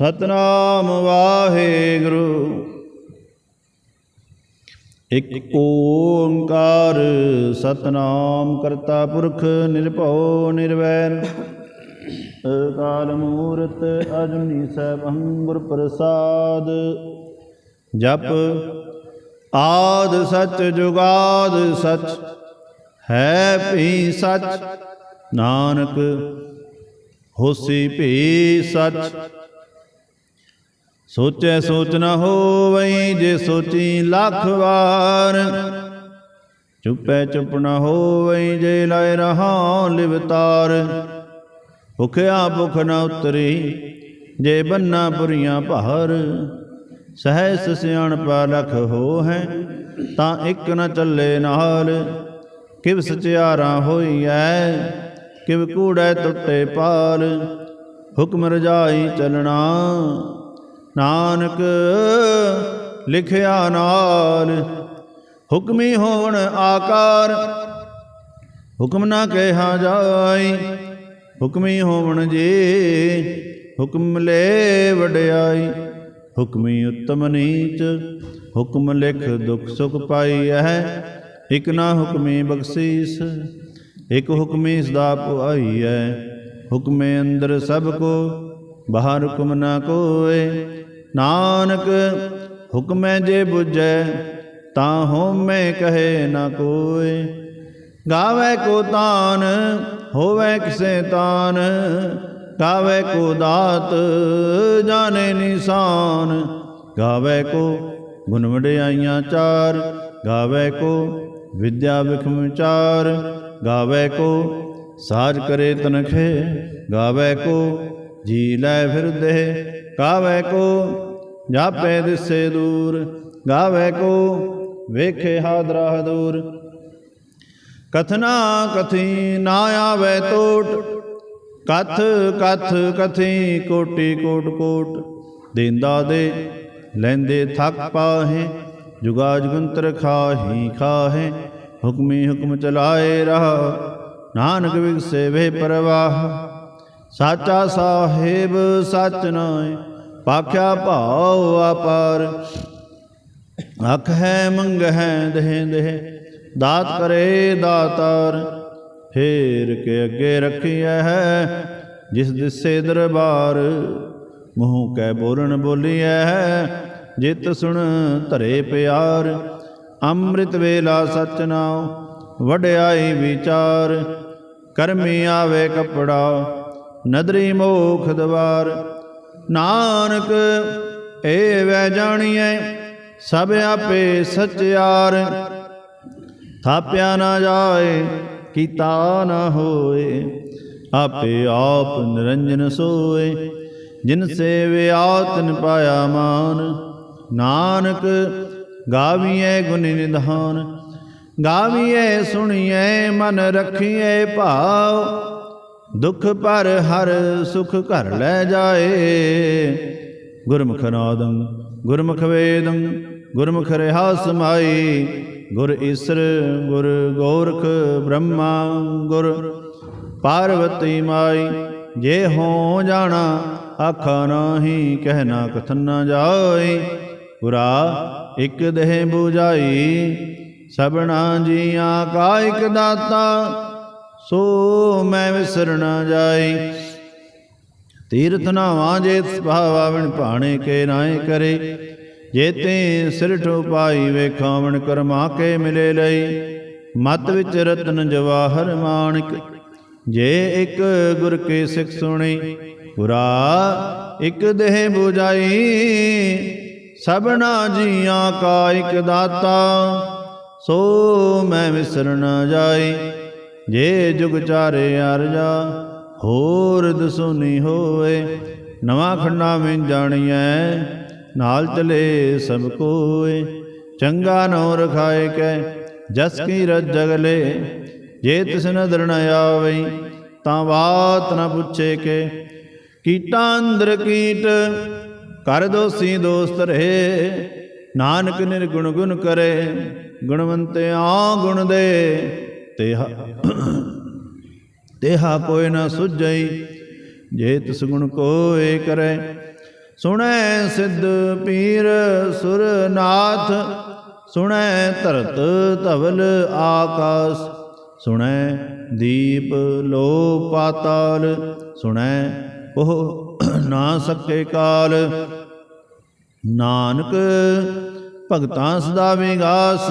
ਸਤਨਾਮ ਵਾਹਿਗੁਰੂ। ਇਕ ਓੰਕਾਰ ਸਤਨਾਮ ਕਰਤਾ ਪੁਰਖ ਨਿਰਭਉ ਨਿਰਵੈਰ। ਅਕਾਲ ਮੂਰਤ ਅਜੂਨੀ ਸੈਭੰ ਗੁਰ ਪ੍ਰਸਾਦ ਜਪ ਆਦ ਸਚ ਜੁਗਾਦ ਸਚ, ਹੈ ਭੀ ਸਚ। ਨਾਨਕ ਹੋਸੀ ਭੀ ਸਚ। ਸੋਚੈ ਸੋਚ ਨ ਹੋਵਈ ਜੇ ਸੋਚੀ ਲੱਖ ਵਾਰ। ਚੁੱਪੈ ਚੁੱਪ ਨ ਹੋਵਈ ਜੇ ਲਾਇ ਰਹਾ ਲਿਵਤਾਰ। ਭੁਖਿਆ ਭੁਖ ਨ ਉਤਰੀ ਜੇ ਬੰਨਾ ਪੁਰੀਆਂ ਭਾਰ। ਸਹਿਸ ਸਿਆਣ ਸਿਆਣਪਾ ਲਖ ਹੋ ਹੈ ਤਾਂ ਇੱਕ ਨ ਚੱਲੇ ਨਾਲ। ਕਿਵ ਸਚਿਆਰਾ ਹੋਈਐ ਕਿਵ ਕੂੜੈ ਟੁੱਟੇ ਪਾਲ। ਹੁਕਮ ਰਜਾਈ ਚਲਣਾ ਨਾਨਕ ਲਿਖਿਆ ਨਾਲ, ਹੁਕਮੀ ਹੋਣ ਆਕਾਰ। ਹੁਕਮ ਨਾ ਕਹਿਆ ਜਾਈ ਹੁਕਮੀ ਹੋਵਣ ਜੇ, ਹੁਕਮ ਲੈ ਵਡਿਆਈ। ਹੁਕਮੀ ਉਤਮ ਨੀਚ, ਹੁਕਮ ਲਿਖ ਦੁਖ ਸੁਖ ਪਾਈ ਹੈ ਇਕ ਨਾ ਹੁਕਮੀ ਬਖਸ਼ੀਸ, ਇਕ ਹੁਕਮੀ ਸਦਾ ਪੁਆਈ ਹੈ ਹੁਕਮੇ ਅੰਦਰ ਸਭ ਕੋ, ਬਾਹਰ ਹੁਕਮ ਨਾ ਕੋਏ। ਨਾਨਕ, ਹੁਕਮੈ ਜੇ 부ਜੈ ਤਾਂ ਹੋਮੈ ਕਹੇ ਨਾ ਕੋਏ ਗਾਵੇ ਕੋ ਤਾਨ, ਹੋਵੇ ਕਿਸੇ ਤਾਨ। ਗਾਵੇ ਕੋ ਦਾਤ, ਜਾਣੇ ਨਿਸ਼ਾਨ। ਗਾਵੇ ਕੋ ਗੁਣ ਵਡਿਆਈਆਂ ਚਾਰ। ਗਾਵੇ ਕੋ ਵਿਦਿਆ ਵਿਖਮ ਚਾਰ। ਗਾਵੇ ਕੋ ਸਾਜ ਕਰੇ ਤਨਖੇ। ਗਾਵੇ ਕੋ ਜੀ ਲੈ ਫਿਰਦੇ ਗਾਵੇ ਕੋ, ਜਾਪੇ ਦਿਸੇ ਦੂਰ, ਗਾਵੇ ਕੋ, ਵੇਖੇ ਹਾਦਰਾ ਦੂਰ ਕਥਨਾ ਕਥੀ ਨਾ ਆਵੇ ਟੋਟ ਕਥ ਕਥ ਕਥੀ ਕੋਟੀ ਕੋਟ ਕੋਟ। ਦੇਂਦਾ ਦੇ, ਲੈਂਦੇ ਥੱਕ ਪਾਹੇ ਜੁਗਾ ਜੁਗੰਤਰ ਖਾਹੀ ਖਾਹੇ, ਹੁਕਮੀ ਹੁਕਮ ਚਲਾਏ ਰਹਾ, ਨਾਨਕ ਵਿਗਸੇ ਵੇ ਪਰਵਾਹ। ਸਾਚਾ ਸਾਹਿਬ ਸਚ ਨਾਏ ਪਾਖਿਆ ਭਾਉ ਆਪਾਰ ਅਖ ਹੈ, ਮੰਗ ਹੈ, ਦੇਹ ਦੇਹ, ਦਾਤ ਕਰੇ ਦਾਤਾਰ। ਫੇਰ ਕੇ ਅੱਗੇ ਰੱਖਿਆ ਹੈ, ਜਿਸ ਦਿਸੇ ਦਰਬਾਰ। ਮੂੰਹ ਕੈ ਬੋਲਣ ਬੋਲੀਐ ਹੈ, ਜਿਤ ਸੁਣ ਧਰੇ ਪਿਆਰ। ਅੰਮ੍ਰਿਤ ਵੇਲਾ ਸਚ ਨਾਉ, ਵਡਿਆਈ ਵਿਚਾਰ। ਕਰਮੀ ਆਵੇ ਕਪੜਾ ਨਦਰੀ ਮੋਖ ਦਵਾਰ। ਨਾਨਕ, ਏ ਵੈ ਜਾਣੀਐ, ਸਭ ਆਪੇ ਸਚਿਆਰ ਥਾਪਿਆ ਨਾ ਜਾਏ, ਕੀਤਾ ਨਾ ਹੋਏ, ਆਪੇ ਆਪ ਨਿਰੰਜਨ ਸੋਏ। ਜਿਨ ਸੇਵਿਆ ਤਿਨ ਪਾਇਆ ਮਾਨ, ਨਾਨਕ ਗਾਵੀਐ ਗੁਣ ਨਿਧਾਨ। ਗਾਵੀਐ ਸੁਣੀਐ, ਮਨ ਰੱਖੀਐ ਭਾਵ। ਦੁਖ ਪਰ ਹਰ ਸੁਖ ਘਰ ਲੈ ਜਾਏ। ਗੁਰਮੁਖ ਨਾਦੰ, ਗੁਰਮੁਖ ਵੇਦੰ, ਗੁਰਮੁਖ ਰਹਾ ਸਮਾਈ ਗੁਰ ਈਸਰ, ਗੁਰ ਗੋਰਖ ਬ੍ਰਹਮਾ, ਗੁਰ ਪਾਰਵਤੀ ਮਾਈ। ਜੇ ਹੋ ਜਾਣਾ, ਆਖਾ ਨਾਹੀ ਕਹਿਣਾ ਕਥਨ ਨਾ ਜਾਏ ਗੁਰਾ ਇਕ ਦੇਹ 부ਜਾਈ ਸਭਨਾ ਜੀਆਂ ਕਾ ਇਕ ਦਾਤਾ। ਸੋ ਮੈਂ ਵਿਸਰ ਨਾ ਜਾਈ। ਤੀਰਥ ਨਾਵਾਂ ਜੇ ਸੁਭਾਵਾ ਵਿਣ ਭਾਣੇ ਕੇ ਨਾਏ ਕਰੇ। ਜੇ ਤੇ ਸਿਰ ਠੋਪਾਈ ਵੇਖਾਵਣ ਕਰਮਾ ਕੇ ਮਿਲੇ ਲਈ। ਮਤ ਵਿੱਚ ਰਤਨ ਜਵਾਹਰ ਮਾਨਕ ਜੇ ਇੱਕ ਗੁਰ ਕੇ ਸਿੱਖ ਸੁਣੀ। ਪੁਰਾ ਇੱਕ ਦੇਹ 부ਜਾਈ ਸਭਨਾ ਜੀਆਂ ਕਾ ਇਕ ਦਾਤਾ। ਸੋ ਮੈਂ ਵਿਸਰ ਨਾ ਜਾਈ। ਜੇ ਜੁਗ ਚਾਰੇ ਅਰਜਾ ਹੋਰ ਦਸੁਨੀ ਹੋਏ ਨਵਾਂ ਖੰਡਾ ਮੈਂ ਜਾਣੀਐ, ਨਾਲ ਚਲੇ ਸਭ ਕੋਏ। ਚੰਗਾ ਨੋ ਰਖਾਏ ਕੈ, ਜਸ ਕੀ ਰਜ ਜਗਲੇ ਜੇ ਤਿਸ ਨਦਰ ਨ ਆਵਈ, ਤਾਂ ਬਾਤ ਨ ਪੁੱਛੇ ਕੇ। ਕੀਟਾਂ ਅੰਦਰ ਕੀਟ, ਕਰ ਦੋਸੀ ਦੋਸਤ ਰਹੇ, ਨਾਨਕ ਨਿਰਗੁਣ ਗੁਣ ਕਰੇ, ਗੁਣਵੰਤੇ ਗੁਣ ਦੇ। ਤੇਹਾ। ਤੇਹਾ ਕੋਇ ਨਾ ਸੁਝਈ, ਜੇ ਤਿਸ ਗੁਣ ਕੋਏ ਕਰੇ। ਸੁਣੈ ਸਿੱਧ ਪੀਰ ਸੁਰਨਾਥ, ਸੁਣੈ ਧਰਤ ਧਵਲ ਆਕਾਸ। ਸੁਣੈ ਦੀਪ ਲੋ ਪਾਤਾਲ, ਸੁਣੈ ਉਹ ਨਾ ਸਕੇ ਕਾਲ। ਨਾਨਕ ਭਗਤਾਂ ਸਦਾ ਵਿਗਾਸ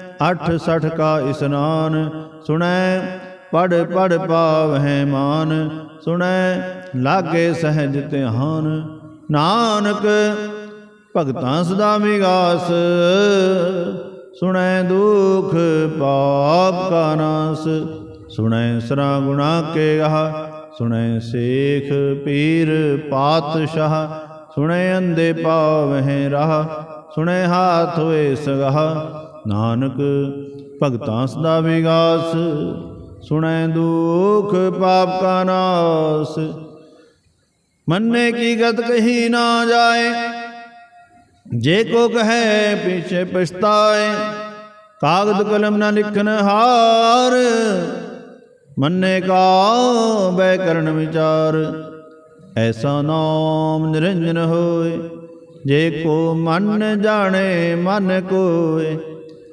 ਅਠ ਸਠ ਕਾ ਇਸਨਾਨ, ਸੁਣੈ ਪੜ ਪੜ ਪਾਵਹਿ ਮਾਨ, ਸੁਣੈ, ਲਾਗੇ ਸਹਿਜ ਧਿਆਨ। ਨਾਨਕ, ਭਗਤਾਂ ਸਦਾ ਵਿਗਾਸ, ਸੁਣੈ ਦੁਖ ਪਾਪ ਕਾ ਨਾਸ। ਸੁਣੈ ਸਰਾ ਗੁਣਾ ਕੇ ਗਾਹ, ਸੁਣੈ ਸੇਖ ਪੀਰ ਪਾਤਸ਼ਾਹ, ਸੁਣੈ ਅੰਦੇ ਪਾਵਹਿ ਰਾਹ, ਸੁਣੈ ਹਾਥ ਹੋਏ ਸਗਾਹ। ਨਾਨਕ ਭਗਤਾਂ ਸਦਾ ਵਿਗਾਸ, ਸੁਣੈ ਦੁਖ ਪਾਪ ਕਾ ਨਾਸ। ਮੰਨੇ ਕੀ ਗਤ ਕਹੀ ਨਾ ਜਾਏ, ਜੇ ਕੋ ਕਹੈ ਪਿਛੇ ਪਛਤਾਏ, ਕਾਗਦ ਕਲਮ ਨਾ ਲਿਖਨ ਹਾਰ। ਮੰਨੇ ਕਾ ਬੈ ਕਰਨ ਵਿਚਾਰ, ਐਸਾ ਨਾਮ ਨਿਰੰਜਨ ਹੋਏ। ਜੇ ਕੋ ਮਨ ਜਾਣੇ ਮਨ ਕੋਏ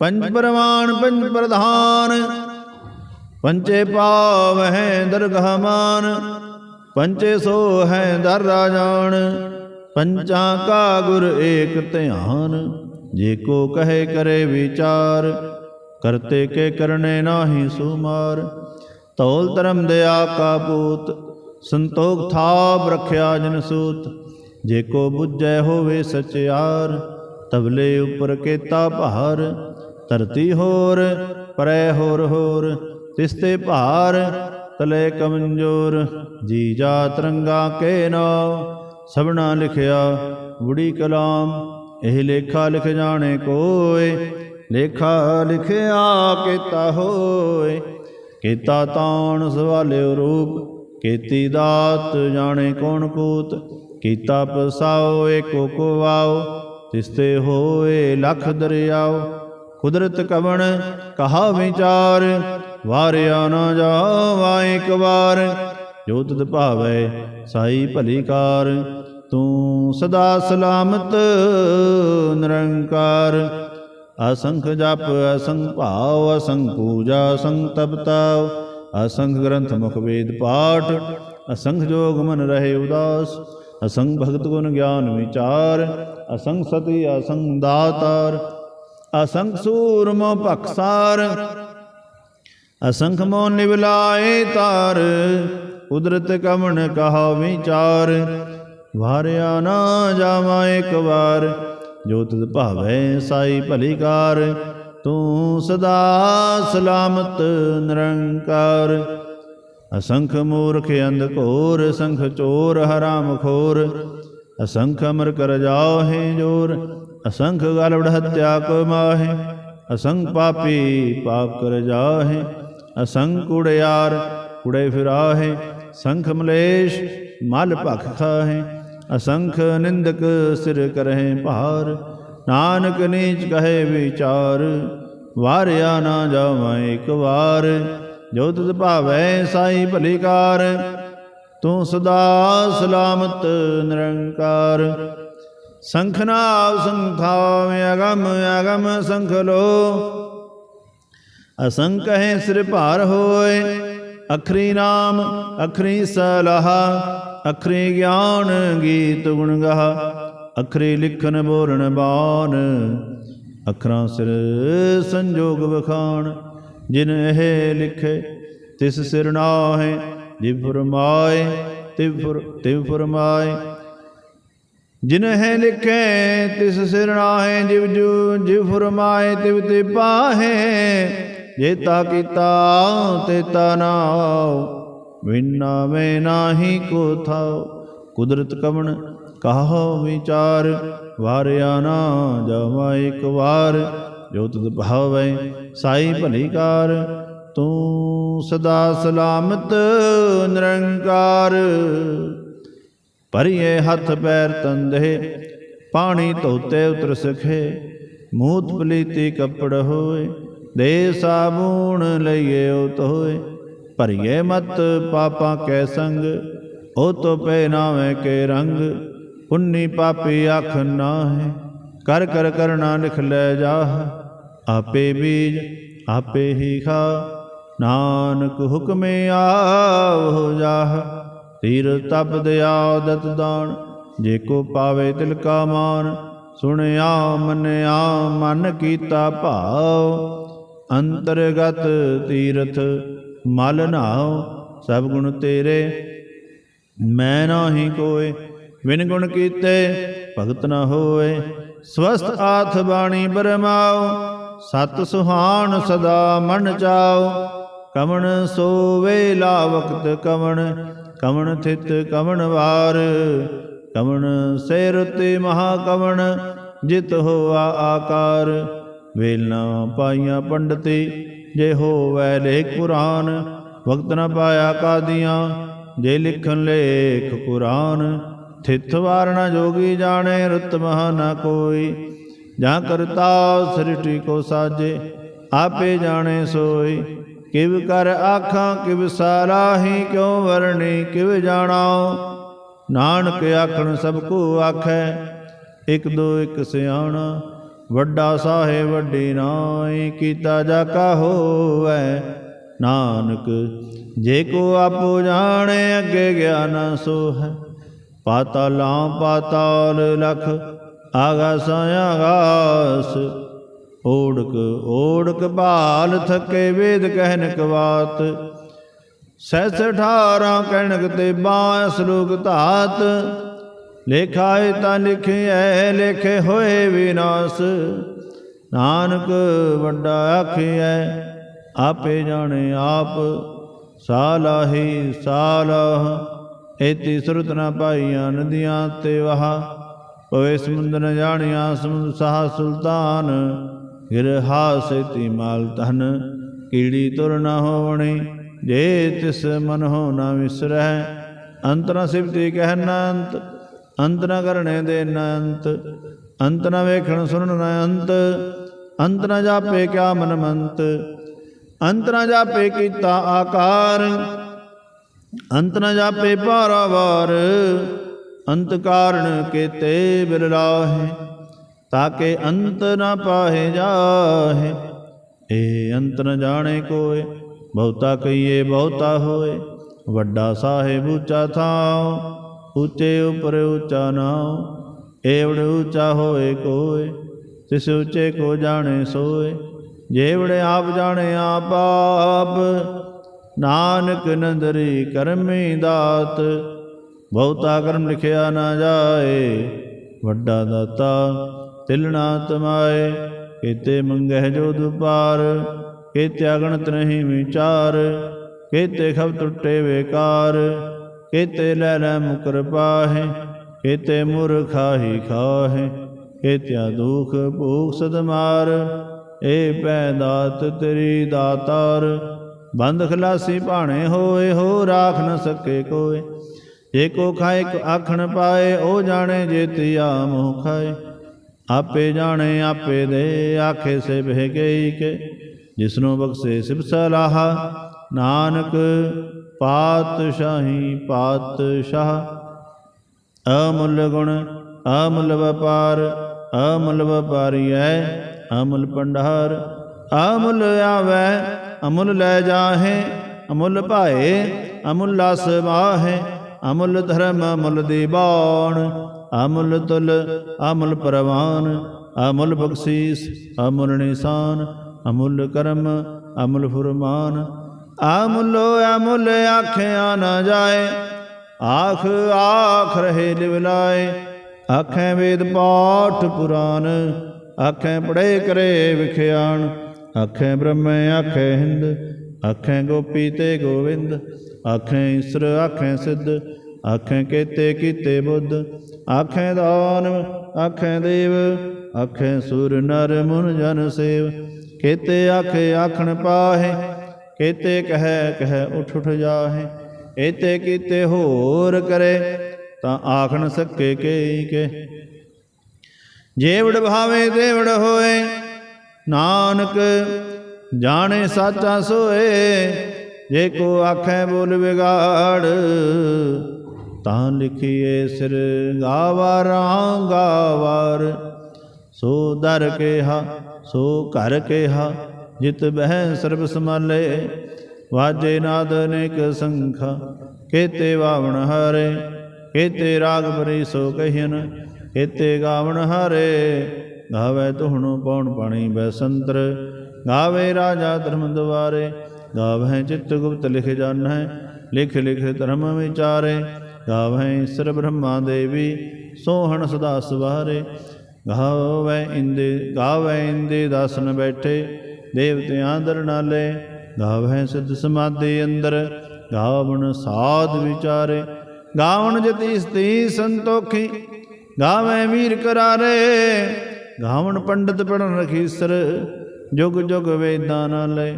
ਪੰਜ ਪ੍ਰਮਾਣ, ਪੰਜ ਪ੍ਰਧਾਨ। ਪੰਚੇ ਪਾਵਹਿ ਦਰਗਹ ਮਾਨ, ਪੰਚੇ ਸੋ ਹੈ ਦਰ ਰਾਜਾਨ। ਪੰਚਾਂ ਕਾ ਗੁਰ ਏਕ ਧਿਆਨ, ਜੇ ਕੋ ਕਹੇ ਕਰੇ ਵਿਚਾਰ, ਕਰਤੇ ਕੇ ਕਰਨੇ ਨਾਹੀ ਸੁਮਾਰ। ਤੌਲ ਧਰਮ ਦਇਆ ਕਾ ਪੂਤ, ਸੰਤੋਖ ਥਾਪ ਰਖਿਆ ਜਨ ਸੂਤ। ਜੇ ਕੋ ਬੁੱਝੈ ਹੋਵੇ ਸਚਿਆਰ ਤਬਲੇ ਉਪਰ ਕੇਤਾ ਭਾਰ ਧਰਤੀ ਹੋਰ, ਪਰੈ ਹੋਰ ਹੋਰ, ਤਿਸਤੇ ਭਾਰ, ਤਲੇ ਕਮਜ਼ੋਰ, ਜੀ ਜਾ ਤਰੰਗਾ ਕੇ ਨਾਮ ਸਭਨਾ ਲਿਖਿਆ, ਬੁੜੀ ਕਲਾਮ, ਇਹ ਲੇਖਾ ਲਿਖ ਜਾਣੇ ਕੋਏ, ਲੇਖਾ ਲਿਖਿਆ ਕੀਤਾ ਹੋਏ। ਕੀਤਾ ਤਾਣ ਸਵਾਲਿਓ ਰੂਪ, ਕੀਤੀ ਦਾਤ ਜਾਣੇ ਕੌਣ ਕੂਤ ਕੀਤਾ ਪਸਾਓ ਏਕੋ ਕੋ ਆਓ, ਤਿਸਤੇ ਹੋਏ ਲਖ ਦਰਿਆਓ। ਕੁਦਰਤ ਕਵਣ, ਕਹਾ ਵਿਚਾਰ, ਵਾਰਿਆ ਨਾ ਜਾਵਾ ਇੱਕ ਵਾਰ। ਜੋ ਤੁਧ ਭਾਵੈ ਸਾਈ ਭਲੀ ਕਾਰ, ਤੂੰ ਸਦਾ ਸਲਾਮਤ, ਨਿਰੰਕਾਰ। ਅਸੰਖ ਜਪ, ਅਸੰਖ ਭਾਵ, ਅਸੰਖ ਪੂਜਾ, ਅਸੰਖ ਤਪਤਾਵ ਅਸੰਖ ਗ੍ਰੰਥ ਮੁਖ ਵੇਦ ਪਾਠ, ਅਸੰਖ ਜੋਗ ਮਨ ਰਹੇ ਉਦਾਸ। ਅਸੰਖ ਭਗਤ ਗੁਣ ਗਿਆਨ ਵਿਚਾਰ, ਅਸੰਖ ਸਤੀ, ਅਸੰਖ ਦਾਤਾਰ। ਅਸੰਖ ਸੂਰ ਸੂਰਮੋ ਭਖਸਾਰ ਅਸੰਖ ਮੋ ਨਿਵਲਾਏ ਤਾਰ, ਉਦਰਤ ਕਮਣ ਕਹਾ ਵਿਚਾਰ। ਵਾਰਿਆ ਨਾ ਜਾਵਾ ਇੱਕ ਵਾਰ, ਜੋ ਤੁਧ ਭਾਵੈ ਸਾਈ ਭਲੀਕਾਰ ਤੂੰ ਸਦਾ ਸਲਾਮਤ ਨਿਰੰਕਾਰ। ਅਸੰਖ ਮੂਰਖ ਅੰਧ ਘੋਰ ਅਸੰਖ ਚੋਰ ਹਰਾਮ ਖੋਰ। ਅਸੰਖ ਅਮਰ ਕਰ ਜਾਓ ਜਾਹੇ ਜੋਰ ਅਸੰਖ ਗਲਵੜ ਹਤਿਆ ਕੋ ਮਾਹੇ, ਅਸੰਖ ਪਾਪੀ ਪਾਪ ਕਰ ਜਾਹੇ, ਅਸੰਖ ਕੁੜਿਆਰ ਕੁੜੇ ਫਿਰਾਹੇ, ਸੰਖ ਮਲੇਸ਼ ਮਲ ਭਖ ਖਾਹੇ ਅਸੰਖ ਨਿੰਦਕ ਸਿਰ ਕਰਹਿ ਭਾਰ, ਨਾਨਕ ਨੀਚ ਕਹੇ ਵਿਚਾਰ, ਵਾਰਿਆ ਨਾ ਜਾਵਾਂ ਇੱਕ ਵਾਰ, ਜੋ ਤੁਧ ਭਾਵੈ ਸਾਈ ਭਲੀਕਾਰ ਤੂੰ ਸਦਾ ਸਲਾਮਤ ਨਿਰੰਕਾਰ। ਸੰਖਨਾਵ ਸੰਖਾਵ ਅਗਮ ਅਗਮ ਸੰਖ ਲੋ ਅਸੰਖ ਹੈ ਸਿਰ ਭਾਰ ਹੋਏ, ਅਖਰੀ ਨਾਮ, ਅਖਰੀ ਸਲਾਹ, ਅਖਰੀ ਗਿਆਨ ਗੀਤ ਗੁਣ ਗਾ ਅਖਰੀ ਲਿਖਨ ਬੋਲਣ ਬਾਣ। ਅਖਰਾਂ ਸਿਰ ਸੰਜੋਗ ਵਖਾਣ, ਜਿਨ ਇਹ ਲਿਖੇ, ਤਿਸ ਸਿਰ ਨਾਹੇ ਜਿਵ ਫਰਮਾਏ ਤਿਵ ਫਰ ਤਿਵ ਫਰਮਾਏ ਜਿਨ ਹੈ ਲਿਖੇ, ਤਿਸ ਸਿਰ ਨਾਹੇ ਜਿਵ ਜੂ, ਜਿਵ ਫਰਮਾਏ ਤਿਵ ਤੇ ਪਾਹੇ। ਜੇਤਾ ਕੀਤਾ ਤੇਤਾ ਨਾਉ। ਵਿਨਾ ਮੈਂ ਨਾਹੀ ਕੋ ਥਾਉ। ਕੁਦਰਤ ਕਵਣ ਕਹੋ ਵਿਚਾਰ? ਵਾਰਿਆ ਨਾ ਜਾਵਾ ਇੱਕ ਵਾਰ। ਜੋ ਤੁਧ ਭਾਵੈ, ਸਾਈ ਭਲੀਕਾਰ ਤੂੰ ਸਦਾ ਸਲਾਮਤ, ਨਿਰੰਕਾਰ। ਭਰੀਏ ਹੱਥ ਪੈਰ ਤੰਦੇ ਪਾਣੀ ਧੋਤੇ ਉਤਰ ਸਖੇ, ਮੂਤ ਪਲੀਤੀ ਕੱਪੜ ਹੋਏ, ਦੇ ਸਾਬੂਣ ਲਈਏ ਉਹ ਤੋਏ ਭਰੀਏ ਮਤ ਪਾਪਾਂ ਕੈ ਸੰਗ, ਉਹ ਤੋ ਪੈ ਨਾਵੇਂ ਕੇ ਰੰਗ, ਪੁੰਨੀ ਪਾਪੀ ਅੱਖ ਨਾਹੇ, ਕਰ ਕਰ ਕਰਨਾ ਲਿਖ ਲੈ ਜਾਹ, ਆਪੇ ਬੀਜ, ਆਪੇ ਹੀ ਖਾ, ਨਾਨਕ ਹੁਕਮੇ ਆਵ ਜਾਹ। ਤੀਰਥ ਤਪ ਦਿਆ ਦਤ ਦਾਨ, ਜੇ ਕੋ ਪਾਵੇ ਤਿਲ ਕਾ ਮਾਨ, ਸੁਣਿਆ ਮੰਨਿਆ ਮਨ ਕੀਤਾ ਭਾਵ। ਅੰਤਰਗਤ ਤੀਰਥ ਮਲ ਨਾਉ, ਸਭ ਗੁਣ ਤੇਰੇ, ਮੈਂ ਨਾਹੀ ਕੋਏ। ਵਿਨ ਗੁਣ ਕੀਤੇ ਭਗਤ ਨਾ ਹੋਏ ਸਵਸਤ ਆਥ ਬਾਣੀ ਬਰਮਾਉ, ਸਤ ਸੁਹਾਣ ਸਦਾ ਮਨ ਚਾਉ। ਕਵਣ ਸੋਵੇ ਲਾ ਵਕਤ ਕਵਣ ਕਵਣ ਥਿਤ ਕਵਣ ਵਾਰ, ਕਵਣ ਸਿਰ ਤੇ ਮਹਾ ਕਵਣ, ਜਿਤ ਹੋਆ ਆਕਾਰ। ਵੇਲਨਾ ਪਾਈਆਂ ਪੰਡਤੀ, ਜੇ ਹੋਵੈ ਲੇਖ ਪੁਰਾਨ ਵਕਤ ਨਾ ਪਾਇਆ ਕਾਦੀਆਂ, ਜੇ ਲਿਖਣ ਲੇਖ ਪੁਰਾਨ ਥਿਤ ਵਾਰਣਾ ਜੋਗੀ ਜਾਣੇ, ਰਤ ਮਹਾ ਨਾ ਕੋਈ। ਜਾਂ ਕਰਤਾ ਸ੍ਰਿਸ਼ਟੀ ਕੋ ਸਾਜੇ, ਆਪੇ ਜਾਣੇ ਸੋਈ। ਕਿਵ ਕਰ ਆਖਾਂ, ਕਿਵ ਸਾਰਾਹੀ ਕਿਉ ਵਰਣੀ, ਕਿਵ ਜਾਣਾਓ ਨਾਨਕ ਆਖਣ, ਸਭ ਕੋ ਆਖੈ, ਇਕ ਦੋ ਇਕ ਸਿਆਣਾ, ਵੱਡਾ ਸਾਹਿਬ ਵੱਡੀ ਨਾਈ, ਕੀਤਾ ਜਾ ਕਾ ਹੋਵੈ। ਨਾਨਕ, ਜੇ ਕੋ ਆਪੋ ਜਾਣੇ, ਅੱਗੇ ਗਿਆਨ ਸੋ ਹੈ ਪਾਤਾਲਾਂ ਪਾਤਾਲ ਲਖ ਆਗਾਸ ਆਗਾਸ ਓੜਕ ਓੜਕ ਭਾਲ ਥਕੇ ਵੇਦ ਕਹਿਨ ਕਵਾਤ। ਸੈਸ ਠਾਰਾਂ ਕਹਿਣਕ ਤੇ ਬਾਂ ਸਲੋਕ ਧਾਤ। ਲੇਖਾਏ ਤਾਂ ਲਿਖਿਐ, ਲੇਖੇ ਹੋਏ ਵਿਨਾਸ਼। ਨਾਨਕ ਵੱਡਾ ਆਖਿਐ, ਆਪੇ ਜਾਣੇ ਆਪ। ਸਾਲਾਹੀ ਸਾਲਾਹ, ਏਤੀ ਸੁਰਤ ਨਾ ਪਾਈਆਂ ਨਦੀਆਂ ਤੇ ਵਹਾ। ਪਵੇ ਸਮੁੰਦਰ ਨ ਜਾਣਿਆ ਸਮੁੰਦ ਸਹਾ ਸੁਲਤਾਨ। ਗਿਰ ਹਾਸੇਤੀ ਮਾਲ ਤਨ ਕੀੜੀ ਤੁਰ ਨਾ ਹੋਵਣੀ, ਜੇ ਤਿਸ ਮਨ ਹੋ ਨ ਵਿਸਰੈ ਨਾ ਸਿਵਤੀ ਕਹਿ ਅੰਤ ਅੰਤ ਨਾ ਕਰਨੇ ਦੇ ਨ ਅੰਤ ਨਾ ਵੇਖਣ ਸੁਣਨ ਨ ਅੰਤ ਅੰਤ ਨ ਜਾਪੇ ਕਿਆ ਮਨ ਮੰਤ, ਅੰਤ ਨ ਜਾਪੇ ਕੀਤਾ ਆਕਾਰ, ਅੰਤ ਨ ਜਾਪੇ ਪਾਰਾਵਾਰ ਅੰਤ ਕਾਰਣ ਕੇਤੇ ਬਿਰਲਾਹੇ ਤਾਕੇ ਅੰਤ ਨ ਪਾਹੇ ਜਾਹੇ। ਏ ਅੰਤ ਨ ਜਾਣੇ ਕੋਏ, ਬਹੁਤਾ ਕਹੀਏ ਬਹੁਤਾ ਹੋਏ। ਵੱਡਾ ਸਾਹਿਬ ਉੱਚਾ ਥਾਉ, ਉੱਚੇ ਉਪਰ ਉੱਚਾ ਨਾਉ। ਏਵੜ ਉੱਚਾ ਹੋਏ ਕੋਏ, ਤਿਸ ਉੱਚੇ ਕੋ ਜਾਣੇ ਸੋਏ। ਜੇਵੜੇ ਆਪ ਜਾਣੇ ਆਪ ਆਪ, ਨਾਨਕ ਨੰਦਰੀ ਕਰਮੀ ਦਾਤ। ਬਹੁਤਾ ਕਰਮ ਲਿਖਿਆ ਨਾ ਜਾਏ, ਵੱਡਾ ਦਾਤਾ ਤਿਲਣਾ ਤਮਾਏ ਕੀਤੇ ਮੰਗਹਿ ਜੋ ਦੁਪਾਰ ਕੇ ਅਗਣਤ ਨਹੀਂ ਵਿਚਾਰ, ਕੀਤੇ ਖਬ ਟੁੱਟੇ ਵੇਕਾਰ, ਕੀਤੇ ਲੈ ਲੈ ਮੁਕਰ ਪਾਹੇ, ਕੀਤੇ ਮੁਰਖਾਹੀ ਖਾਹੇ, ਕੀਤਿਆ ਦੁਖ ਭੂਖ ਸਦਮਾਰ, ਏ ਪੈ ਦਾਤ ਤੇਰੀ ਦਾਤਾਰ, ਬੰਦ ਖਲਾਸੀ ਭਾਣੇ ਹੋਏ, ਹੋ ਰਾਖ ਨ ਸਕੇ ਕੋਏ, ਜੇ ਕੋ ਖਾਏ ਆਖਣ ਪਾਏ, ਉਹ ਜਾਣੇ ਜੇ ਤਿਆ ਮੋਹ ਖਾਏ। ਆਪੇ ਜਾਣੇ, ਆਪੇ ਦੇ, ਆਖੇ ਸੇ ਬਹਿ ਗਈ ਕੇ। ਜਿਸਨੂੰ ਬਖਸ਼ੇ ਸਿਬ ਸਲਾਹ, ਨਾਨਕ ਪਾਤਸ਼ਾਹੀ ਪਾਤਸ਼ਾਹ। ਅਮੁੱਲ ਗੁਣ, ਅਮੁੱਲ ਵਪਾਰ, ਅਮੁੱਲ ਵਪਾਰੀ ਵਪਾਰੀਐ, ਅਮੁੱਲ ਪੰਡਾਰ ਅਮੁੱਲ ਆਵੈ, ਅਮੁੱਲ ਲੈ ਜਾਹੇ, ਅਮੁੱਲ ਭਾਏ, ਅਮੁੱਲ ਲਾਸ ਮਾਹੇ। ਅਮੁੱਲ ਧਰਮ ਅਮੁੱਲ ਦੀਵਾਨ, ਅਮੁੱਲ ਤੁਲ ਅਮੁੱਲ ਪਰਵਾਨ, ਅਮੁੱਲ ਬਖਸ਼ੀਸ, ਅਮੁੱਲ ਨਿਸ਼ਾਨ, ਅਮੁੱਲ ਕਰਮ, ਅਮੁੱਲ ਫੁਰਮਾਨ। ਅਮੁੱਲੋ ਅਮੁੱਲ ਆਖਿਆ ਨਾ ਜਾਏ, ਆਖ ਆਖ ਰਹੇ ਲਿਵ ਲਾਏ। ਆਖੇ ਵੇਦ ਪਾਠ ਪੁਰਾਨ, ਆਖੇ ਪੜੇ ਕਰੇ ਵਿਖਿਆਣ ਆਖੇ ਬ੍ਰਹਮੇ, ਆਖੇ ਹਿੰਦ ਆਖੇ ਗੋਪੀ ਤੇ ਗੋਵਿੰਦ, ਆਖੇ ਈਸਰ, ਆਖੇ ਸਿੱਧ, ਆਖੇ ਕੇਤੇ, ਕੀਤੇ ਬੁੱਧ, ਆਖੇ ਦਾਨਵ ਆਖੇ ਦੇਵ, ਆਖੇ ਸੁਰ, ਨਰ, ਮੁਨ, ਜਨ, ਸੇਵ, ਕੀਤੇ ਆਖੇ, ਆਖਣ ਪਾਹੇ, ਕੀਤੇ ਕਹੈ ਕਹੈ ਉਠ ਉਠ ਜਾਹੇ, ਏਤੇ ਕੀਤੇ ਹੋਰ ਕਰੇ, ਤਾਂ ਆਖਣ ਸਕੇ ਕੇ ਕੇ। ਜੇਵੜ ਭਾਵੇ ਦੇਵੜ ਹੋਏ, ਨਾਨਕ ਜਾਣੇ ਸਾਚਾ ਸੋਏ ਜੇ ਕੋ ਆਖੈ ਬੋਲ ਵਿਗਾੜ, ਤਾਂ ਲਿਖੀਏ ਸਿਰ ਗਾਵਾਰਾਂ ਗਾਵਾਰ। ਸੋ ਦਰ ਕੇਹਾ, ਸੋ ਘਰ ਕੇਹਾ, ਜਿਤ ਬਹਿ ਸਰਬ ਸਮਾਲੇ ਵਾਜੇ ਨਾਦ ਅਨੇਕ ਸੰਖਾ, ਕੇਤੇ ਵਾਵਣ ਹਾਰੇ, ਕੇਤੇ ਰਾਗ ਬਰੀ ਸੋ ਕਹਿਨ, ਕੇਤੇ ਗਾਵਣ ਹਾਰੇ। ਗਾਵੇ ਤੁਹਣੁ ਪਉਣ ਪਾਣੀ ਬੈਸੰਤਰ ਗਾਵੇ ਰਾਜਾ ਧਰਮ ਦੁਆਰੇ ਗਾਵੇ ਚਿਤ ਗੁਪਤ ਲਿਖ ਜਾਣੈ ਲਿਖ ਲਿਖ ਧਰਮ ਵਿਚਾਰੇ ਗਾਵੇ ਈਸਰ ਬ੍ਰਹਮਾ ਦੇਵੀ, ਸੋਹਣ ਸਦਾ ਸਵਾਰੇ। ਗਾਵੇ ਇੰਦੇ ਗਾਵੇ ਇੰਦੇ ਦਾਸਨ ਬੈਠੇ, ਦੇਵਤਿਆਂ ਦਰ ਨਾਲੇ ਗਾਵੇ ਸਿੱਧ ਸਮਾਧੀ ਅੰਦਰ, ਗਾਵਣ ਸਾਧ ਵਿਚਾਰੇ। ਗਾਵਣ ਜਤੀ ਸਤੀ ਸੰਤੋਖੀ ਗਾਵੇ ਵੀਰ ਕਰਾਰੇ, ਗਾਵਣ ਪੰਡਤ ਪੜਨ ਰਖੀਸਰ ਜੁਗ ਜੁਗ ਵੇਦਾਂ ਨਾਲੇ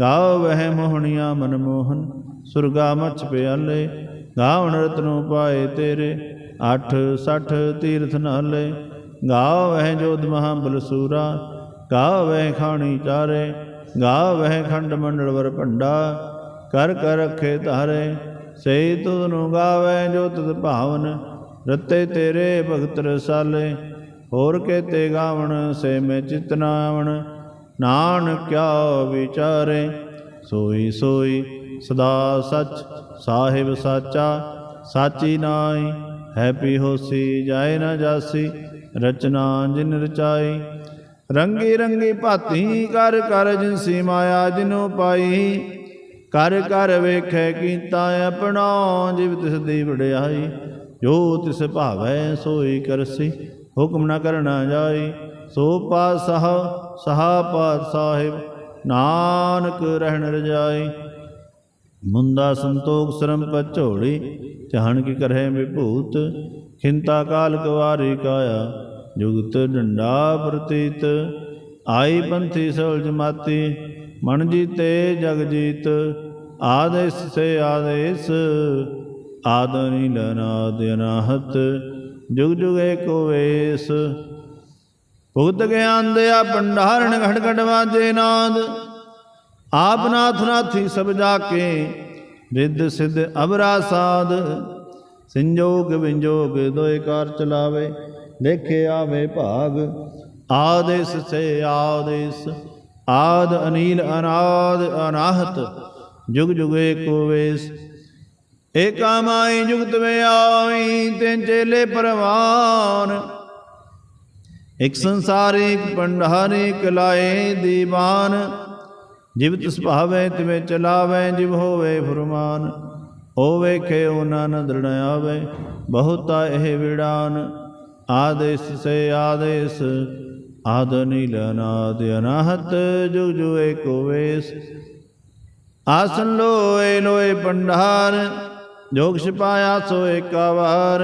ਗਾਵਹਿ ਮੋਹਣੀਆਂ ਮਨਮੋਹਨ ਸੁਰਗਾ ਮਛ ਪਿਆਲੇ। ਗਾਵਣ ਰਤਨੋ ਪਾਏ ਤੇਰੇ 8 60 ਤੀਰਥ ਨਾਲੇ। ਗਾ ਵਹਿ ਜੋਤ ਜੋਧ ਬਲਸੂਰਾ ਸੂਰਾ ਗਾਵਹਿ ਖਾਣੀ ਚਾਰੇ। ਗਾਵਹਿ ਖੰਡ ਮੰਡਲ ਵਰ ਭੰਡਾ, ਕਰ ਕਰ ਰਖੇ ਧਾਰੇ। ਸਈ ਤੁਧ ਨੂੰ ਗਾਵੈ ਜੋ ਤੁਧ ਭਾਵਨ, ਰਤੇ ਤੇਰੇ ਭਗਤ ਰਸਾਲੇ। ਹੋਰ ਕੇਤੇ ਗਾਵਣ, ਸੇ ਮੈਂ ਚਿਤਨਾਵਣ ਆਵਣ ਨਾਨਕ ਵਿਚਾਰੇ, ਸੋਈ ਸੋਈ ਸਦਾ ਸਚ, ਸਾਹਿਬ ਸਾਚਾ, ਸਾਚੀ ਨਾਈ ਹੈਪੀ ਹੋਸੀ ਜਾਏ ਨਾ ਜਾਸੀ, ਰਚਨਾ ਜਿਨ ਰਚਾਈ। ਰੰਗੀ ਰੰਗੀ ਭਾਤੀ ਕਰ ਕਰ ਜਿਨਸੀ ਮਾਇਆ ਜਿਨੂ ਪਾਈ। ਕਰ ਕਰ ਵੇਖੈ ਕੀਤਾ ਆਪਣਾ, ਜਿਵ ਤਿਸ ਦੀ ਵਡਿਆਈ, ਜੋ ਤਿਸ ਭਾਵੈ ਸੋਈ ਕਰਸੀ। ਹੁਕਮ ਨਾ ਕਰਨਾ ਜਾਈ ਸੋ ਪਾਸਹ ਸਹਾ ਪਾਤ ਸਾਹਿਬ, ਨਾਨਕ ਰਹਿਣ ਰਜਾਈ ਮੁੰਦਾ ਸੰਤੋਖ ਸਰਮ ਪਚੋੜੀ ਚਾਹਣ ਕੀ ਕਰਹਿ ਵਿਭੂਤ, ਖਿੰਤਾ ਕਾਲ ਕਵਾਰੀ ਕਾਇਆ, ਜੁਗਤ ਡੰਡਾ ਪ੍ਰਤੀਤ। ਆਈ ਪੰਥੀ ਸੋਲ ਜਮਾਤੀ ਮਨ ਜੀਤੇ ਜਗ ਜੀਤ, ਆਦੇਸ ਸੇ ਆਦੇਸ ਆਦਨੀ ਨੀਲ ਅਨਾਦ ਅਨਾਹਤ। ਜੁਗ ਜੁਗ ਏਕੋ ਵੇਸ। ਭੁਗਤ ਗਿਆਨ ਦਿਆ ਭੰਡਾਰਣ ਘਟ ਘਟ ਵਾਜੇ ਨਾਦ। ਆਪ ਨਾਥ ਨਾਥੀ ਸਭ ਜਾ ਕੇ ਰਿੱਧ ਸਿੱਧ ਅਬਰਾ ਸਾਧ ਸੰਜੋਗ ਵਿੰਜੋਗ ਦੋਇ ਕਾਰ ਚਲਾਵੇ, ਦੇਖੇ ਆਵੇ ਭਾਗ। ਆਦੇਸ ਸੇ ਆਦੇਸ, ਆਦ ਅਨੀਲ ਅਨਾਦ ਅਨਾਹਤ, ਜੁਗ ਜੁਗੇ ਏਕੋ ਵੇਸ। ਏਕਾ ਮਾਈ ਜੁਗਤ ਵੇ ਆਈ ਤਿਨ ਚੇਲੇ ਪਰਵਾਨ। ਇਕ ਸੰਸਾਰ ਇਕ ਪੰਡਾਰ ਇਕ ਲਾਏ ਦੀਵਾਨ। ਜਿਵ ਤਿਸ ਭਾਵੇ ਤਿਵੇਂ ਚਲਾਵੇ, ਜਿਵ ਹੋਵੇ ਫਰਮਾਨ। ਓ ਵੇਖੇ ਉਹਨਾਂ ਨ ਦ੍ਰਿੜ ਆਵੇ, ਬਹੁਤਾ ਇਹ ਵਿੜਾਨ। ਆਦੇਸ ਸੇ ਆਦੇਸ, ਆਦ ਨੀਲ ਅਨਾਦ ਅਨਾਹਤ ਜੁਗ ਜੁਗ ਏਕੋ ਵੇਸ। ਆਸਨ ਲੋਏ ਲੋਏ ਪੰਡਾਰ ਜੋਗ ਛਪਾਇਆ ਸੋ ਏਕਾ ਵਾਰ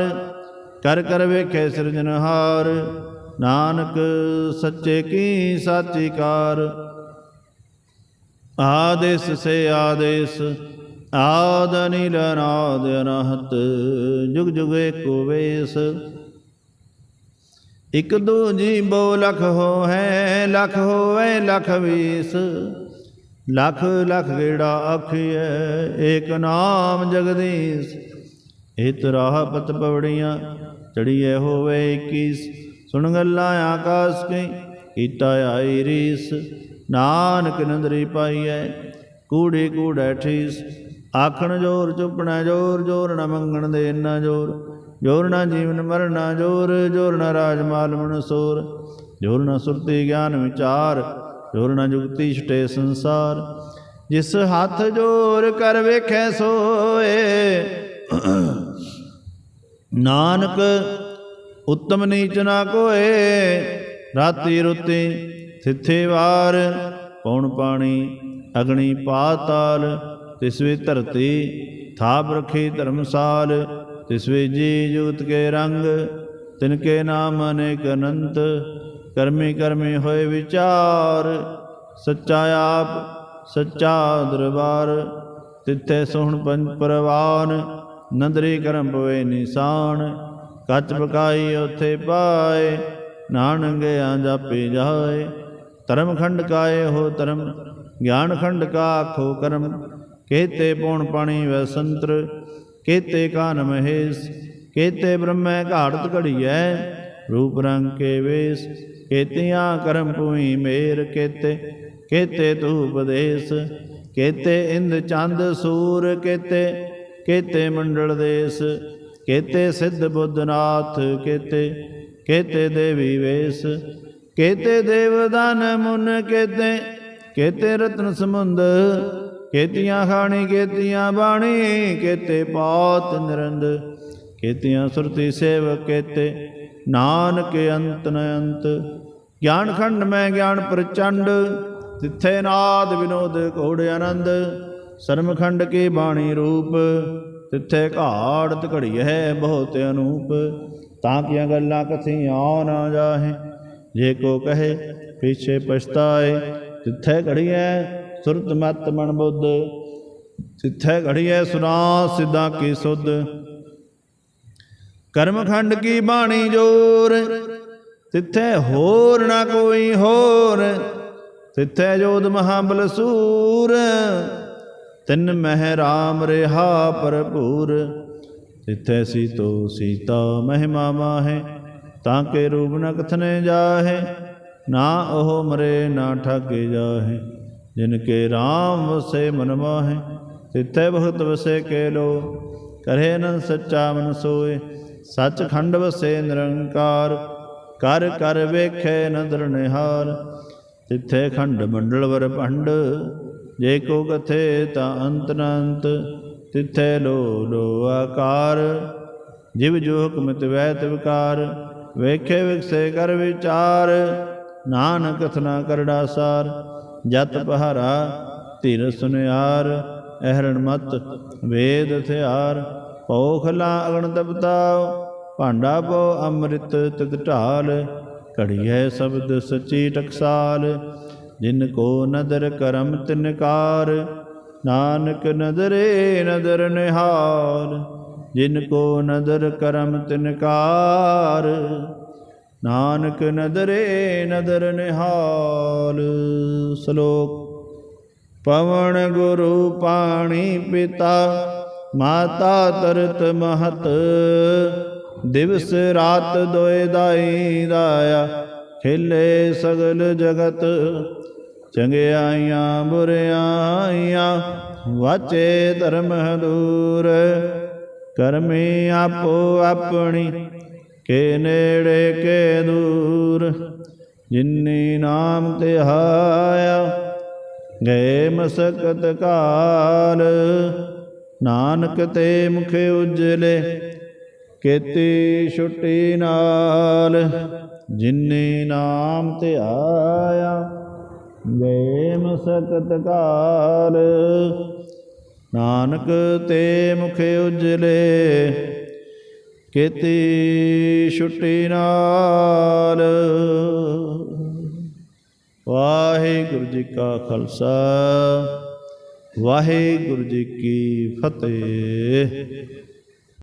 ਕਰ ਕਰ ਵੇਖੇ ਸਿਰਜਨਹਾਰ ਨਾਨਕ ਸੱਚੇ ਕੀ ਸਾਚੀ ਕਾਰ। ਆਦੇਸ ਸੇ ਆਦੇਸ, ਆਦ ਅਨਿਲ ਅਨਾਦ ਅਨਹਤ, ਜੁਗ ਜੁਗ ਏਕੋ ਵੇਸ। ਇਕ ਦੂਜੀ ਬੋ ਲਖ ਹੋ ਹੈ ਲਖ ਹੋਵੇ ਲਖ ਵੀਸ। ਲਖ ਲਖ ਗੇੜਾ ਆਖੀਐ, ਏਕ ਨਾਮ ਜਗਦੀਸ਼। ਹਿਤ ਰਾਹ ਪਤ ਪਵੜੀਆਂ, ਚੜੀਐ ਹੋਵੇ 21 ਸੁਣ ਗੱਲਾਂ ਆਕਾਸ ਕੀ ਕੀਤਾ ਆਈ ਰੀਸ। ਨਾਨਕ ਨੰਦਰੀ ਪਾਈਐ, ਕੂੜੇ ਕੂੜੈ ਠੀਸ। ਆਖਣ ਜੋਰ ਚੁੱਪਣਾ ਜੋਰ ਜੋਰ ਨ ਮੰਗਣ ਦੇ ਇੰਨਾ ਜੋਰ। ਜੋਰ ਨ ਜੀਵਨ ਮਰਨਾ ਜੋਰ ਜੋਰ ਨ ਰਾਜ ਮਾਲ ਮਨਸੂਰ। ਜੋਰ ਨ ਸੁਰਤੀ ਗਿਆਨ ਵਿਚਾਰ ਜੋਰ ਨ ਜੁਗਤੀ ਛਟੇ ਸੰਸਾਰ, ਜਿਸ ਹੱਥ ਜੋਰ ਕਰ ਵੇਖੈ ਸੋਏ। ਨਾਨਕ, ਉੱਤਮ ਨੀਚ ਨਾ ਕੋਏ, ਰਾਤੀ ਰੁੱਤੀ ਥਿੱਥੇ ਵਾਰ ਪੌਣ ਪਾਣੀ ਅਗਣੀ ਪਾਤਾਲ ਤਿਸ ਵੇ ਧਰਤੀ ਥਾਪ ਰਖੀ ਧਰਮਸਾਲ ਤਿਸਵੇ ਜੀ ਜੁਗਤ ਕੇ ਰੰਗ, ਤਿਨ ਕੇ ਨਾਮ ਅਨੇਕ ਅਨੰਤ ਕਰਮੀ ਕਰਮੀ ਹੋਏ ਵਿਚਾਰ, ਸੱਚਾ ਆਪ, ਸੱਚਾ ਦਰਬਾਰ। ਤਿੱਥੇ ਸੋਹਣ ਪੰਜ ਪਰਵਾਨ, ਨੰਦਰੀ ਕਰਮ ਪਵੇ ਨਿਸ਼ਾਨ। ਕੱਚ ਪਕਾਈ ਉਥੇ ਪਾਏ, ਨਾਨਕ ਗਿਆ ਜਾਪੇ ਜਾਏ। ਧਰਮ ਖੰਡ ਕਾਏ ਹੋ ਧਰਮ, ਗਿਆਨ ਖੰਡ ਕਾ ਆਖੋ ਕਰਮ। ਕੇਤੇ ਪੌਣ ਪਾਣੀ ਵੈ ਸੰਤਰ ਕੇਤੇ ਕਾਨ ਮਹੇਸ਼। ਕੇਤੇ ਬ੍ਰਹਮੈ ਘਾੜਤ ਘੜੀਐ, ਰੂਪ ਰੰਗ ਕੇ ਵੇਸ। ਕੇਤੀਆਂ ਕਰਮ ਭੂਮੀ ਮੇਰ ਕੇਤੇ ਕੇਤੇ ਤੂ ਉਪਦੇਸ, ਕੇਤੇ ਇੰਦ ਚੰਦ ਸੂਰ ਕੇਤੇ ਕੇਤੇ ਮੰਡਲ ਦੇਸ, ਕੇਤੇ ਸਿੱਧ ਬੁੱਧਨਾਥ ਕੇਤੇ ਕੇਤੇ ਦੇਵੀ ਵੇਸ, ਕੇਤੇ ਦੇਵਦਾਨ ਮੁਨ ਕੇਤੇ ਕੇਤੇ ਰਤਨ ਸਮੁੰਦ, ਕੇਤੀਆਂ ਖਾਣੀ, ਕੇਤੀਆਂ ਬਾਣੀ, ਕੇਤੇ ਪਾਤ ਨਿਰੰਦ, ਕੇਤੀਆਂ ਸੁਰਤੀ ਸੇਵਕ ਕੇਤੇ ਨਾਨਕ ਅੰਤ ਨ ਅੰਤ। ਗਿਆਨ ਖੰਡ ਮੈਂ ਗਿਆਨ ਪ੍ਰਚੰਡ, ਤਿੱਥੇ ਨਾਦ ਵਿਨੋਦ ਕੋੜ ਆਨੰਦ। ਸਰਮ ਖੰਡ ਕੀ ਬਾਣੀ ਰੂਪ, ਤਿੱਥੇ ਘਾੜਤ ਘੜੀ ਹੈ ਬਹੁਤ ਅਨੂਪ। ਤਾਂ ਕਿ ਗੱਲਾਂ ਕਥੀਆਂ ਨਾ ਜਾਹੇ, ਜੇ ਕੋ ਕਹੇ, ਪਿਛੇ ਪਛਤਾਏ। ਤਿੱਥੇ ਘੜੀਐ ਸੁਰਤ ਮਤ ਮਨ ਬੁੱਧ, ਤਿੱਥੇ ਘੜੀ ਹੈ ਸੁਨਾ ਸਿੱਧਾ ਕੀ ਸੁਧ। ਕਰਮਖੰਡ ਕੀ ਬਾਣੀ ਜੋਰ? ਤਿੱਥੇ ਹੋਰ ਨਾ ਕੋਈ ਹੋਰ। ਤਿੱਥੇ ਜੋਦ ਮਹਾਬਲ ਸੂਰ ਤਿੰਨ ਮਹਿ ਰਾਮ ਰਹਾ ਭਰਪੂਰ। ਤਿੱਥੇ ਸੀਤੋ ਸੀਤਾ ਮਹਿਮਾ ਮਾਹੇ, ਤਾਂ ਕੇ ਰੂਪ ਨ ਕਥਨੇ ਜਾਹੇ। ਨਾ ਉਹ ਮਰੇ, ਨਾ ਠਾਗੇ ਜਾਹੇ। ਜਿਨ ਕੇ RAM ਵਸੇ ਮਨ ਮਾਹੇ, ਤਿੱਥੇ ਭਗਤ ਵਸੇ ਕੇ ਲੋ। ਕਰੇ ਨ ਸੱਚਾ ਮਨ ਸੋਏ। ਸੱਚ ਖੰਡ ਵਸੇ ਨਿਰੰਕਾਰ, ਕਰ ਕਰ ਵੇਖੇ ਨਦਰ ਨਿਹਾਰ। ਤਿੱਥੇ ਖੰਡ ਮੰਡਲ ਵਰ ਭੰਡ, ਜੇ ਕੋ ਕਥੇ ਤਾਂ ਅੰਤ ਨ ਤਿੱਥੇ ਲੋ ਲੋ ਆਕਾਰ, ਜਿਵ ਜੋ ਹੁਕਮ ਤਿਵੈ ਤਿਵਕਾਰ ਵੇਖੇ ਵਿਕਸੇ ਕਰ ਵਿਚਾਰ, ਨਾਨਕ ਕਥਨਾ ਕਰੜਾ ਸਾਰ। ਜਤ ਪਹਾਰਾ ਧੀਰ ਸੁਨਿਆਰ, ਅਹਰਣ ਮਤ ਵੇਦ ਹਥਿਆਰ। ਪੋਖਲਾ ਅਗਣ ਤਪਤਾਉ ਭਾਂਡਾ ਪੋ ਅੰਮ੍ਰਿਤ ਤਦ ਢਾਲ, ਘੜੀਐ ਸ਼ਬਦ ਸਚੀ ਟਕਸਾਲ। ਜਿਨ ਕੋ ਨਦਰ ਕਰਮ ਤਿਨਕਾਰ ਨਾਨਕ ਨਦਰੇ ਨਦਰ ਨਿਹਾਲ। ਜਿਨ ਕੋ ਨਦਰ ਕਰਮ ਤਿਨਕਾਰ ਨਾਨਕ ਨਦਰੇ ਨਦਰ ਨਿਹਾਲ। ਸ਼ਲੋਕ, ਪਵਨ ਗੁਰੂ ਪਾਣੀ ਪਿਤਾ। ਮਾਤਾ ਤਰਤ ਮਹਤ, ਦਿਵਸ ਰਾਤ ਦੋਇ ਦਾਈ ਦਾਇਆ ਖੇਲੇ ਸਗਲ ਜਗਤ, ਚੰਗਿਆਈਆਂ ਬੁਰਿਆਈਆਂ, ਵਾਚੇ ਧਰਮ ਹਦੂਰ, ਕਰਮੀ ਆਪੋ ਆਪਣੀ, ਕੇ ਨੇੜੇ ਕੇ ਦੂਰ, ਜਿਨੀ ਨਾਮ ਤੇ ਹਾਇਆ, ਗਏ ਮਸਕਤ ਕਾਲ ਨਾਨਕ ਤੇ ਮੁਖੇ ਉਜਲੇ, ਕੀਤੀ ਛੁੱਟੀ ਨਾਲ, ਜਿਨੇ ਨਾਮ ਤੇ ਆਇਆ ਗਏ ਕਾਲ। ਨਾਨਕ ਤੇ ਮੁਖ ਉਜਲੇ, ਕੀਤੀ ਛੁੱਟੀ ਨਾਲ। ਵਾਹਿਗੁਰੂ ਜੀ ਕਾ ਖਾਲਸਾ। ਵਾਹਿਗੁਰੂ ਜੀ ਕੀ ਫਤਿਹ।